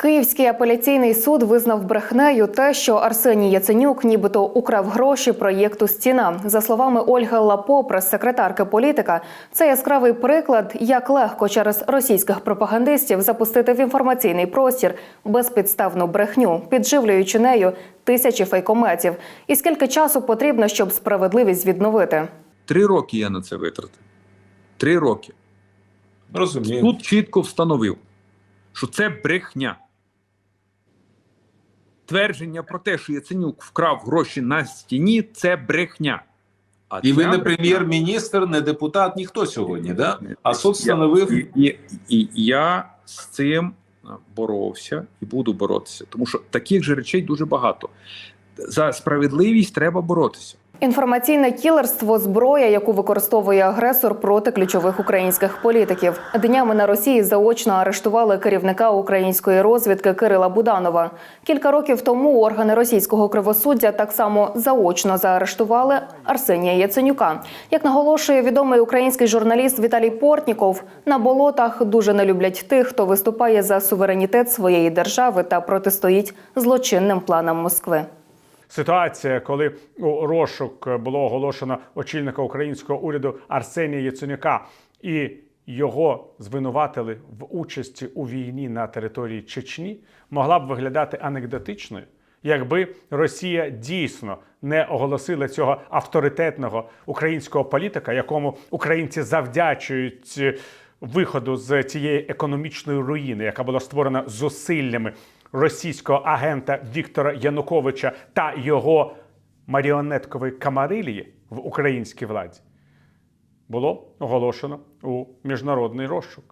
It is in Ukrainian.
Київський апеляційний суд визнав брехнею те, що Арсеній Яценюк нібито украв гроші проєкту Стіна. За словами Ольги Лапо, прес-секретарки політика, це яскравий приклад, як легко через російських пропагандистів запустити в інформаційний простір безпідставну брехню, підживлюючи нею тисячі фейкометів. І скільки часу потрібно, щоб справедливість відновити? Три роки я на це витратив. Три роки. Розумію. Суд чітко встановив, що це брехня. Твердження про те, що Яценюк вкрав гроші на стіні, це брехня. А І ви не прем'єр-міністр, не депутат, ніхто сьогодні, да? А суд встановив І, і, і я з цим боровся і буду боротися, тому що таких же речей дуже багато. За справедливість треба боротися. Інформаційне кілерство зброя, яку використовує агресор проти ключових українських політиків. Днями на Росії заочно арештували керівника української розвідки Кирила Буданова. Кілька років тому органи російського кривосуддя так само заочно заарештували Арсенія Яценюка. Як наголошує відомий український журналіст Віталій Портніков, на болотах дуже не люблять тих, хто виступає за суверенітет своєї держави та протистоїть злочинним планам Москви. Ситуація, коли у розшук було оголошено очільника українського уряду Арсенія Яценюка, і його звинуватили в участі у війні на території Чечні, могла б виглядати анекдотичною, якби Росія дійсно не оголосила цього авторитетного українського політика, якому українці завдячують е, виходу з цієї економічної руїни, яка була створена зусиллями російського агента Віктора Януковича та його маріонеткової камарилії в українській владі, було оголошено у міжнародний розшук.